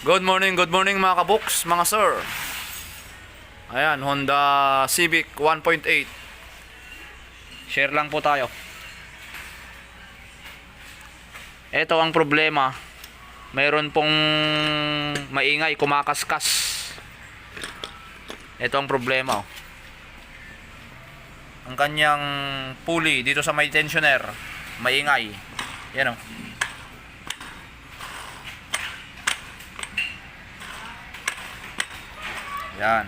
Good morning, good morning mga kabuks, mga sir. Ayan, Honda Civic 1.8. Share lang po tayo. Ito ang problema. Mayroon pong maingay, kumakaskas. Ito ang problema. oh. Ang kanyang pulley dito sa may tensioner, maingay. Yan oh. Yan.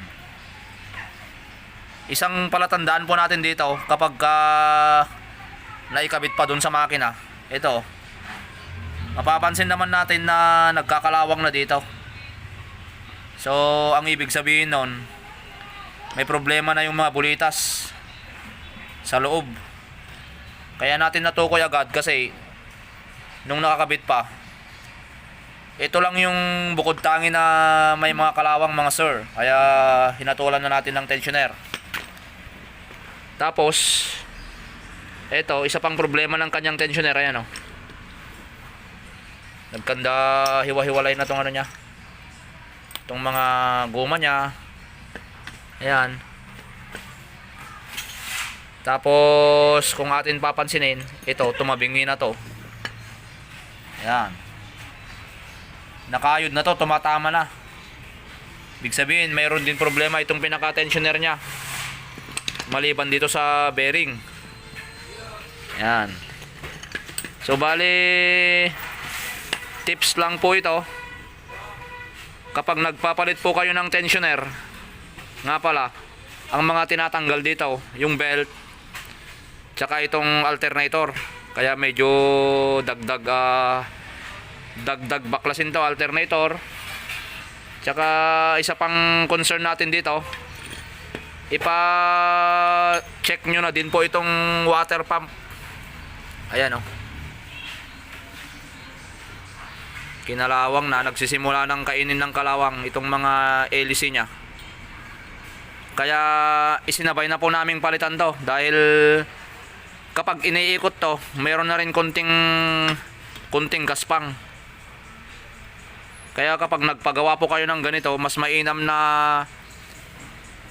Isang palatandaan po natin dito kapag ka naikabit pa dun sa makina. Ito. Mapapansin naman natin na nagkakalawang na dito. So, ang ibig sabihin nun, may problema na yung mga bulitas sa loob. Kaya natin natukoy agad kasi nung nakakabit pa, ito lang yung bukod tangi na may mga kalawang mga sir. Kaya hinatulan na natin ng tensioner. Tapos, ito, isa pang problema ng kanyang tensioner. Ayan o. Nagkanda hiwa-hiwalay na tong ano niya. Itong mga goma niya. Ayan. Tapos, kung atin papansinin, ito, tumabingi na to. Ayan nakayod na to, tumatama na. Ibig sabihin, mayroon din problema itong pinaka-tensioner niya. Maliban dito sa bearing. Yan. So, bali, tips lang po ito. Kapag nagpapalit po kayo ng tensioner, nga pala, ang mga tinatanggal dito, yung belt, tsaka itong alternator. Kaya medyo dagdag ah, dagdag baklasin to alternator. Tsaka isa pang concern natin dito ipa check nyo na din po itong water pump. Ayan oh. Kinalawang na nagsisimula ng kainin ng kalawang itong mga hélice nya kaya isinabay na po naming palitan to dahil kapag iniikot to meron na rin konting kunting gaspang kaya kapag nagpagawa po kayo ng ganito, mas mainam na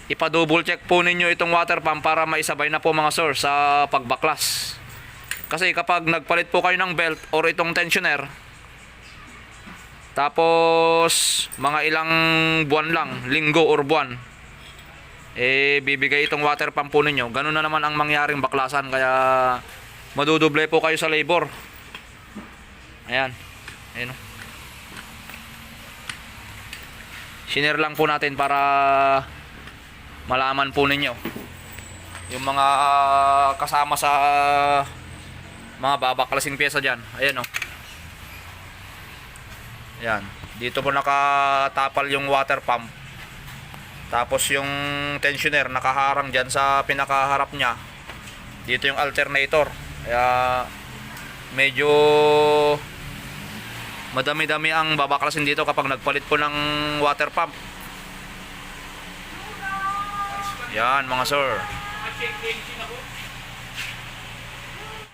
ipa-double check po ninyo itong water pump para maisabay na po mga sir sa pagbaklas. Kasi kapag nagpalit po kayo ng belt or itong tensioner, tapos mga ilang buwan lang, linggo or buwan, eh bibigay itong water pump po ninyo. Ganun na naman ang mangyaring baklasan kaya madudoble po kayo sa labor. Ayan. Ayan. Oh. Shinare lang po natin para malaman po ninyo yung mga ah, kasama sa mga babaklasing pyesa dyan. Ayan o. Ayan. Dito po nakatapal yung water pump. Tapos yung tensioner nakaharang dyan sa pinakaharap niya. Dito yung alternator. Kaya medyo madami-dami ang babaklasin dito kapag nagpalit po ng water pump. Yan mga sir.